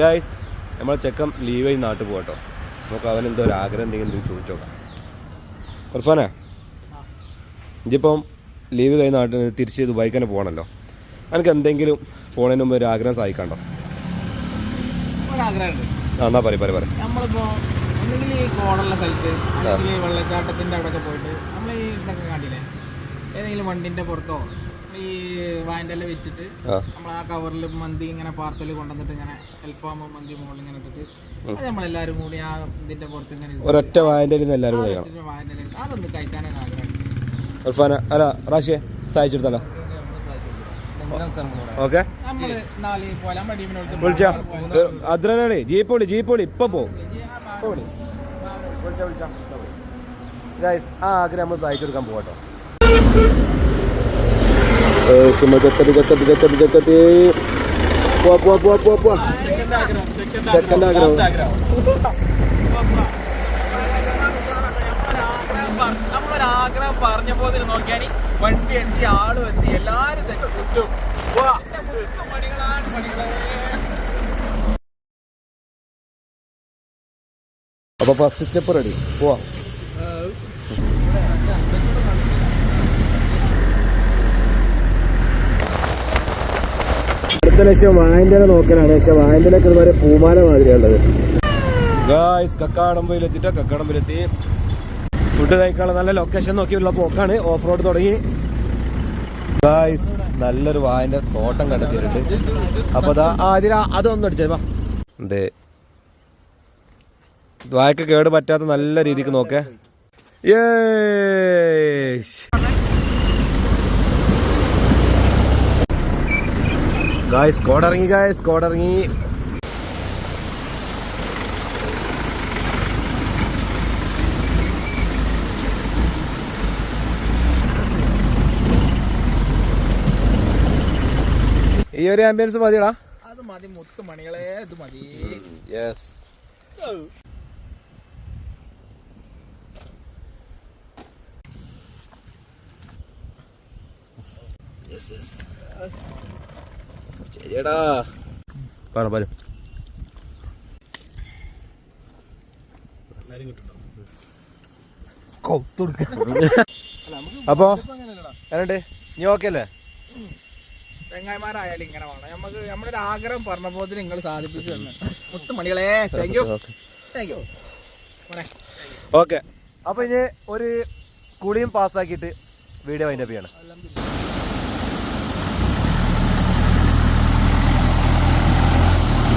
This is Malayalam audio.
ഗായ്സ് നമ്മളെ ചെക്കൻ ലീവ് ചെയ്ത് നാട്ടിൽ പോകട്ടോ നമുക്ക് അവൻ എന്തോ ഒരു ആഗ്രഹം എന്തെങ്കിലും ചോദിച്ചു നോക്കാം. ഉർഫാനെ ഇജിപ്പം ലീവ് കഴിഞ്ഞ നാട്ടിൽ തിരിച്ച് ദുബായിക്ക് തന്നെ പോകണമല്ലോ എനിക്ക് എന്തെങ്കിലും പോണതിന് മുമ്പ് ഒരു ആഗ്രഹം സഹായിക്കാണ്ടോ? ആ എന്നാ പറയും പറയും പറയും. നമ്മളിപ്പോ ഒന്നുകിൽ ഈ കോടുള്ള സ്ഥലത്ത് അല്ലെങ്കിൽ ഈ വെള്ളച്ചാട്ടത്തിന്റെ അവിടെ പോയിട്ട് നമ്മൾ ഈ ഇതൊക്കെ കണ്ടില്ലേ? ഏതെങ്കിലും വണ്ടിന്റെ പുറത്തോ ഈ വാന്റെ എല്ലാം വെച്ചിട്ട് നമ്മൾ ആ കവറിൽ മന്തി ഇങ്ങനെ പാർസൽ കൊണ്ടുവന്നിട്ട് ഇങ്ങനെ അൽഫാമോ മന്തി മുകളിൽ ഇങ്ങനെ ഇട്ടിട്ട് അത് നമ്മളെല്ലാവരും കൂടി ആ ഇതിന്റെ പുറത്ത് ഇങ്ങനെ ഒരൊറ്റ വായന്റെ നിന്ന് എല്ലാവരും ഇലയിൽ അതൊന്ന് ഉർഫാന അല്ല റാഷിയെ സഹായിച്ചെടുത്തല്ലോ ഓക്കെ. വിളിച്ചാ അദ്രനാണേ ജീപ്പ് വിളി ജീപ്പ് വിളി ഇപ്പൊ പോ. ആ ആഗ്രഹം നമ്മൾ സഹായിച്ചെടുക്കാൻ പോകട്ടോ ചെക്കത്തി ചെക്കത്തി ചെക്കത്തി ചെക്കത്തി പോവാ പോവാ പോവാ പോവാ പോവാ ചെക്കന്റെ ആഗ്രഹം നമ്മളൊരാഗ്രഹം പറഞ്ഞ പോലെ നോക്കിയാൽ വണ്ടി എത്തി ആളും എത്തി എല്ലാരും സെറ്റ് ചുറ്റും വാ. മണികളാണ് മണികളെ അപ്പോൾ ഫസ്റ്റ് സ്റ്റെപ്പ് റെഡി പോവാ. അടുത്ത ലക്ഷ്യം വായന്റെ നോക്കലാണ്. പക്ഷെ വായന്റെ ഒരുപാട് പൂമാല മാതിരിയുള്ളത് ഗായ്സ് കക്കാടമ്പയിലെത്തിട്ടോ കക്കാടമ്പയിലെത്തി ഫുഡ് കഴിക്കാനുള്ള നല്ല ലൊക്കേഷൻ നോക്കിയുള്ള പോക്കാണ്. ഓഫ് റോഡ് തുടങ്ങി. ഗായ്സ് നല്ലൊരു വായന്റെ തോട്ടം കണ്ടെത്തിയിട്ടുണ്ട്. അപ്പോൾ അതാ അതിൽ അതൊന്നും അടിച്ചേ വാ. അതെ വായക്ക് കേട് പറ്റാത്ത നല്ല രീതിക്ക് നോക്കേ. ഗായ്സ് ഗായ് ഗായ്സ് ഇറങ്ങി ഈ ഒരു ആംബിയൻസ് മതിയടാ. അത് മതി മുത്ത് മണികളെ ഇത് മതി. യെസ് യെസ് യെസ് ശരിയടാ. പറ പറ. അപ്പോ എന്നുണ്ട് നീ ഓക്കെ അല്ലേ? ചെങ്ങായിമാരായാലും ഇങ്ങനെ വേണം. നമുക്ക് നമ്മുടെ ഒരു ആഗ്രഹം പറഞ്ഞ പോലെ നിങ്ങൾ സാധിപ്പിച്ചു തന്നെ. മുത്ത് മണികളെ. Thank you thank you okay അപ്പൊ ഇനി ഒരു കുളിയും പാസ്സാക്കിയിട്ട് വീഡിയോ അതിന്റെ ചെയ്യണം.